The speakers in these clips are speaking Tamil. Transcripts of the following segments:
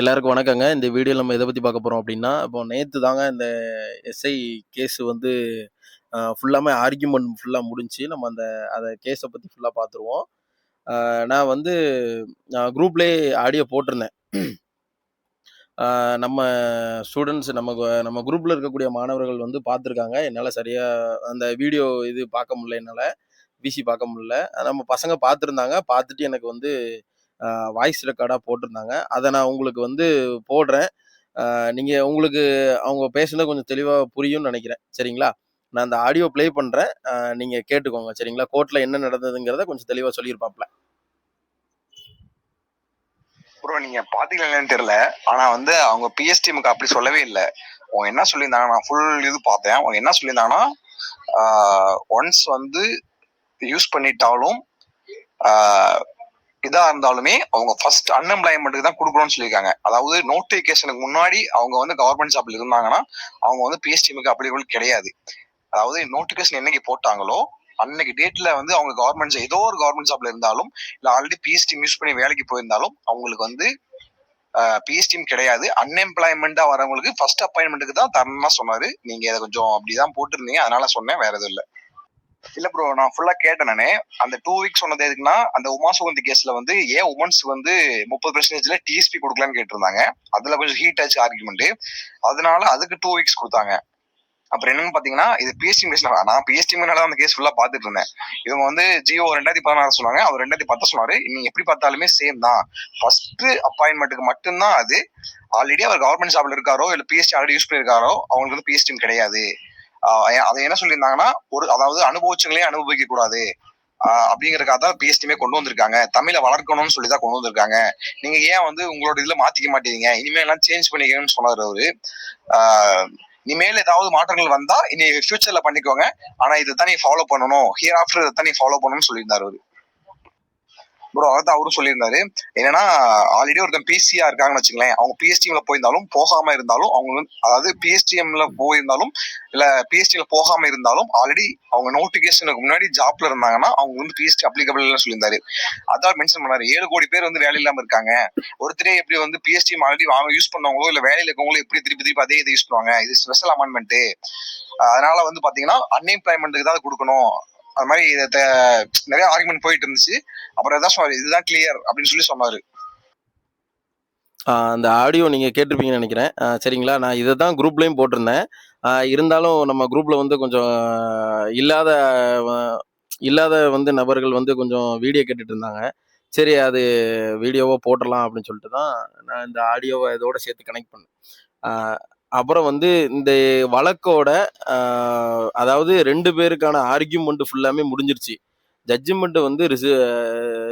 எல்லாருக்கும் வணக்கங்க. இந்த வீடியோ நம்ம எதை பத்தி பார்க்க போறோம் அப்படின்னா இப்போ நேத்து தாங்க இந்த எஸ்ஐ கேஸ் வந்து ஃபுல்லாமே ஆர்கியூமெண்ட் ஃபுல்லா முடிஞ்சு நம்ம அந்த அதை கேஸை பத்தி ஃபுல்லா பார்த்துருவோம். நான் வந்து நான் ஆடியோ போட்டிருந்தேன். நம்ம ஸ்டூடெண்ட்ஸ் நம்ம நம்ம குரூப்ல இருக்கக்கூடிய மாணவர்கள் வந்து பார்த்துருக்காங்க. என்னால் சரியா அந்த வீடியோ இது பார்க்க முடியல என்னால் விசி பார்க்க முடியல. நம்ம பசங்க பார்த்துருந்தாங்க. பார்த்துட்டு எனக்கு வந்து வாய்ஸ் ரெக்கார்டாக போட்டிருந்தாங்க. அதை நான் உங்களுக்கு வந்து போடுறேன். நீங்கள் உங்களுக்கு அவங்க பேசுனது கொஞ்சம் தெளிவாக புரியும்னு நினைக்கிறேன் சரிங்களா? நான் அந்த ஆடியோ ப்ளே பண்ணுறேன் நீங்கள் கேட்டுக்கோங்க. சரிங்களா? கோர்ட்டில் என்ன நடந்ததுங்கிறத கொஞ்சம் தெளிவாக சொல்லியிருப்பாப்ல. ப்ரோ நீங்க பாத்தீங்களா தெரியல. ஆனா வந்து அவங்க பிஎஸ்டி டீமுக்கு அப்படி சொல்லவே இல்ல. அவங்க என்ன சொல்லியிருந்தாங்க நான் ஃபுல் இது பார்த்தேன். அவங்க என்ன சொல்லியிருந்தாங்கன்னா, ஒன்ஸ் வந்து யூஸ் பண்ணிட்டாலும் இதா இருந்தாலுமே அவங்க ஃபர்ஸ்ட் அன்எம்ப்ளாய்மெண்ட்டுக்கு தான் கொடுக்கணும்னு சொல்லியிருக்காங்க. அதாவது நோட்டிஃபிகேஷனுக்கு முன்னாடி அவங்க வந்து கவர்மெண்ட் ஜாப்ல இருந்தாங்கன்னா, அவங்க வந்து பிஎஸ் அப்ளிகபிள் கிடையாது. அதாவது நோட்டிஃபிகேஷன் என்னைக்கு போட்டாங்களோ, அன்னைக்கு டேட்ல வந்து அவங்க கவர்மெண்ட் ஏதோ ஒரு கவர்மெண்ட் ஜாப்ல இருந்தாலும், இல்ல ஆல்ரெடி பிஎஸ்டி யூஸ் பண்ணி வேலைக்கு போயிருந்தாலும், அவங்களுக்கு வந்து அ கிடையாது. அன்எம்ப்ளாய்மெண்டா வரவங்களுக்கு ஃபர்ஸ்ட் அப்பாயின்மெண்ட்டுக்கு தான் தரணும்னு சொன்னாரு. நீங்க இதை கொஞ்சம் அப்படிதான் போட்டிருந்தீங்க. அதனால சொன்னேன். வேற எதுவும் இல்லை இல்ல ப்ரோ நான் ஃபுல்லா கேட்டேன் நானே அந்த டூ வீக்ஸ் சொன்னது எதுக்குன்னா, அந்த உமா சுகந்தி கேஸ்ல வந்து ஏன் உமன்ஸ் வந்து முப்பது பெர்சன்டேஜ்ல டிஎஸ்பி கொடுக்கலான்னு கேட்டிருந்தாங்க. அதுல கொஞ்சம் ஹீட் ஆச்சு ஆர்குமெண்ட். அதனால அதுக்கு டூ வீக்ஸ் கொடுத்தாங்க அப்புறம் என்னன்னு பாத்தீங்கன்னா, இது பிஎஸ்டி டீம் கேஸ்ல நான் பிஎஸ்டி மேல அந்த கேஸ் ஃபுல்லா பாத்துட்டு இருந்தேன். இவங்க வந்து ஜியோ 2016 சொன்னாங்க. அவர் 2010 சொன்னாரு. நீங்க எப்படி பார்த்தாலுமே சேம் தான். ஃபர்ஸ்ட் அப்பாயின்மெண்ட்டுக்கு மட்டும்தான் அது. ஆல்ரெடி அவர் கவர்மெண்ட் ஜாப்ல இருக்காரோ, இல்ல பிஎஸ்டி ஆல்ரெடி யூஸ் பண்ணிருக்காரோ அவங்களுக்கு வந்து பிஎஸ்டி கிடையாது. அதை என்ன சொல்லியிருந்தாங்கன்னா, ஒரு அதாவது அனுபவிச்சவங்களே அனுபவிக்க கூடாது. அப்படிங்கறக்காக தான் பிஎஸ்டிமே கொண்டு வந்திருக்காங்க. தமிழை வளர்க்கணும்னு சொல்லி தான் கொண்டு வந்திருக்காங்க. நீங்க ஏன் வந்து உங்களோட இதுல மாத்திக்க மாட்டீங்க இனிமேல் எல்லாம் சேஞ்ச் பண்ணிக்கணும்னு சொன்னார் அவரு. இனிமேல் ஏதாவது மாற்றங்கள் வந்தா இனி ஃபியூச்சர்ல பண்ணிக்கோங்க. ஆனா தண்ணி நீ ஃபாலோ பண்ணணும். ஹியர் ஆஃப்டர் இதை தான் நீ ஃபாலோ பண்ணணும்னு சொல்லியிருந்தாரு அவரு. ப்ரோ அதான் அவரும் சொல்லியிருந்தாரு. என்னன்னா ஆல்ரெடி ஒருத்தன் பிசியா இருக்காங்கன்னு வச்சுங்களேன். அவங்க பிஎஸ்டிஎம்ல போயிருந்தாலும், போகாம இருந்தாலும் அவங்க வந்து அதாவது பிஎஸ்டிஎம்ல போயிருந்தாலும், இல்ல பிஎஸ் போகாம இருந்தாலும் ஆல்ரெடி அவங்க நோட்டிபிகேஷனுக்கு முன்னாடி ஜாப்ல இருந்தாங்கன்னா, அவங்க வந்து பிஎஸ்டி அப்ளிகபிள் சொல்லியிருந்தாரு. அதான் மென்ஷன் பண்ணாரு. ஏழு கோடி பேர் வந்து வேலை இல்லாம இருக்காங்க. ஒருத்தரே எப்படி வந்து பிஎஸ்டி ஆல்ரெடி வாங்க யூஸ் பண்ணவங்களோ, இல்ல வேலையில இருக்கவங்களோ எப்படி திருப்பி திருப்பி அதே இத யூஸ் பண்ணுவாங்க. இது ஸ்பெஷல் அமெண்ட்மெண்ட் அதனால வந்து பாத்தீங்கன்னா, அன்எம்ப்ளாய்மெண்ட்டுக்கு தான் கொடுக்கணும் அது மாதிரி இத நெறைய ஆர்குமென்ட் போயிட்டு இருந்துச்சு. அப்புறம் இதான் சொன்னாரு. இதுதான் கிளியர் அப்படின்னு சொல்லி சொன்னாரு. அந்த ஆடியோ நீங்கள் கேட்டிருப்பீங்கன்னு நினைக்கிறேன் சரிங்களா? நான் இதை தான் குரூப்லேயும் போட்டிருந்தேன். இருந்தாலும் நம்ம குரூப்பில் வந்து கொஞ்சம் இல்லாத இல்லாத வந்து நபர்கள் வந்து கொஞ்சம் வீடியோ கேட்டுட்டு இருந்தாங்க. சரி அது வீடியோவோ போட்டுடலாம் அப்படின்னு சொல்லிட்டு தான் நான் இந்த ஆடியோவை இதோட சேர்த்து கனெக்ட் பண்ணேன். அப்புறம் வந்து இந்த வழக்கோட அதாவது ரெண்டு பேருக்கான ஆர்கியூமெண்ட் ஃபுல்லாமே முடிஞ்சிருச்சு. ஜட்ஜ்மெண்ட் வந்து ரிச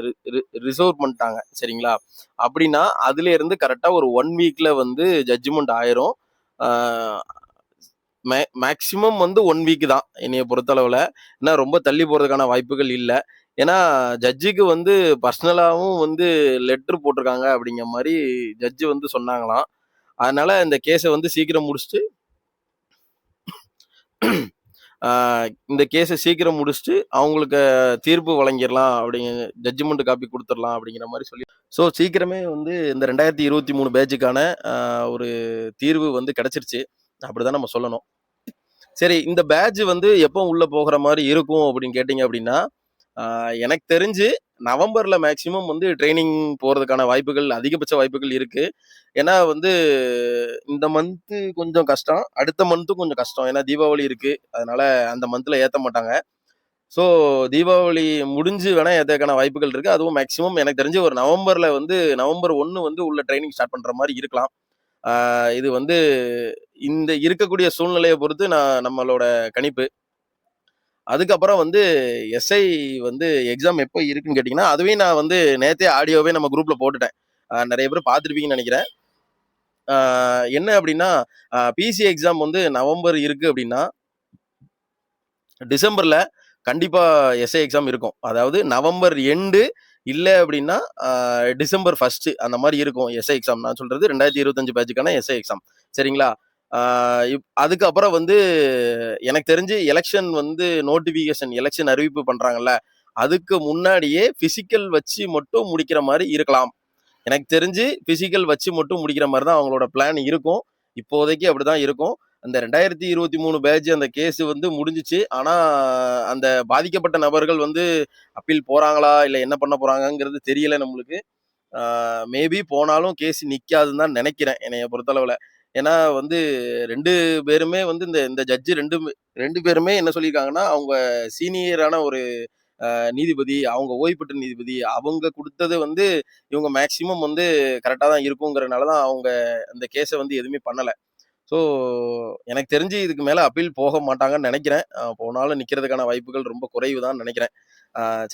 ரி ரி ரிசர்வ் பண்ணிட்டாங்க. சரிங்களா? அப்படின்னா, அதிலேருந்து கரெக்டாக ஒரு ஒன் வீக்ல வந்து ஜட்ஜ்மெண்ட் ஆயிரும். மே மேக்ஸிமம் வந்து ஒன் வீக் தான் என்னைய பொறுத்தளவில் ஏன்னா ரொம்ப தள்ளி போகிறதுக்கான வாய்ப்புகள் இல்லை ஏன்னா ஜட்ஜுக்கு வந்து பர்சனலாகவும் வந்து லெட்ரு போட்டிருக்காங்க அப்படிங்கிற மாதிரி ஜட்ஜு வந்து சொன்னாங்களாம். அதனால இந்த கேஸை வந்து சீக்கிரம் முடிச்சுட்டு இந்த கேஸை சீக்கிரம் முடிச்சுட்டு அவங்களுக்கு தீர்ப்பு வழங்கிடலாம் அப்படிங்க ஜட்ஜ்மெண்ட் காப்பி கொடுத்துடலாம் அப்படிங்கிற மாதிரி சொல்லி ஸோ சீக்கிரமே வந்து இந்த 2023 பேட்சுக்கான பேஜுக்கான ஒரு தீர்வு வந்து கிடைச்சிருச்சு. அப்படிதான் நம்ம சொல்லணும். சரி இந்த பேட்ச் வந்து எப்போ உள்ள போகிற மாதிரி இருக்கும் அப்படின்னு கேட்டிங்க அப்படின்னா, எனக்கு தெரிஞ்சு நவம்பரில் மேக்சிமம் வந்து ட்ரைனிங் போகிறதுக்கான வாய்ப்புகள் அதிகபட்ச வாய்ப்புகள் இருக்குது ஏன்னா வந்து இந்த மந்த்து கொஞ்சம் கஷ்டம். அடுத்த மந்த்தும் கொஞ்சம் கஷ்டம். ஏன்னா தீபாவளி இருக்குது அதனால் அந்த மந்தில் ஏற்ற மாட்டாங்க. ஸோ தீபாவளி முடிஞ்சு வேணால் ஏற்றக்கான வாய்ப்புகள் இருக்குது அதுவும் மேக்ஸிமம் எனக்கு தெரிஞ்சு ஒரு நவம்பரில் வந்து நவம்பர் ஒன்று வந்து உள்ள ட்ரைனிங் ஸ்டார்ட் பண்ணுற மாதிரி இருக்கலாம். இது வந்து இந்த இருக்கக்கூடிய சூழ்நிலையை பொறுத்து நான் நம்மளோட கணிப்பு. அதுக்கப்புறம் வந்து எஸ்ஐ வந்து எக்ஸாம் எப்போ இருக்குன்னு கேட்டிங்கன்னா அதுவே நான் வந்து நேத்தே ஆடியோவே நம்ம குரூப்பில் போட்டுட்டேன். நிறைய பேர் பார்த்துருப்பீங்கன்னு நினைக்கிறேன் என்ன அப்படின்னா, பிசி எக்ஸாம் வந்து நவம்பர் இருக்குது அப்படின்னா டிசம்பரில் கண்டிப்பாக எஸ்ஐ எக்ஸாம் இருக்கும். அதாவது நவம்பர் எண்டு இல்லை அப்படின்னா, டிசம்பர் ஃபஸ்ட்டு அந்த மாதிரி இருக்கும் எஸ்ஐ எக்ஸாம். நான் சொல்கிறது ரெண்டாயிரத்தி இருபத்தஞ்சு பேட்சுக்கான எஸ்ஐ எக்ஸாம். சரிங்களா? இப் அதுக்கப்புறம் வந்து எனக்கு தெரிஞ்சு எலெக்ஷன் வந்து நோட்டிஃபிகேஷன் எலெக்ஷன் அறிவிப்பு பண்றாங்கல்ல, அதுக்கு முன்னாடியே பிசிக்கல் வச்சு மட்டும் முடிக்கிற மாதிரி இருக்கலாம். எனக்கு தெரிஞ்சு பிசிக்கல் வச்சு மட்டும் முடிக்கிற மாதிரி தான் அவங்களோட பிளான் இருக்கும். இப்போதைக்கு அப்படிதான் இருக்கும். அந்த ரெண்டாயிரத்தி இருபத்தி மூணு பேட்ச் அந்த கேஸ் வந்து முடிஞ்சிச்சு. ஆனா அந்த பாதிக்கப்பட்ட நபர்கள் வந்து அப்பீல் போறாங்களா இல்லை என்ன பண்ண போகிறாங்கங்கிறது தெரியல நம்மளுக்கு. மேபி போனாலும் கேஸ் நிக்காதுன்னு தான் நினைக்கிறேன் என்னைய பொறுத்தளவுல. ஏன்னா வந்து ரெண்டு பேருமே வந்து இந்த இந்த ஜட்ஜு ரெண்டு ரெண்டு பேருமே என்ன சொல்லியிருக்காங்கன்னா அவங்க சீனியரான ஒரு நீதிபதி அவங்க ஓய்வு பெற்ற நீதிபதி அவங்க கொடுத்தது வந்து இவங்க மேக்சிமம் வந்து கரெக்டாக தான் இருக்குங்கிறனால தான் அவங்க அந்த கேஸை வந்து எதுவுமே பண்ணலை. ஸோ எனக்கு தெரிஞ்சு இதுக்கு மேலே அப்பீல் போக மாட்டாங்கன்னு நினைக்கிறேன். போனாலும் நிற்கிறதுக்கான வாய்ப்புகள் ரொம்ப குறைவு தான் நினைக்கிறேன்.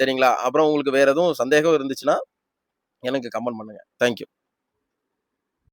சரிங்களா? அப்புறம் உங்களுக்கு வேறு எதுவும் சந்தேகம் இருந்துச்சுன்னா எனக்கு கமெண்ட் பண்ணுங்கள் தேங்க்யூ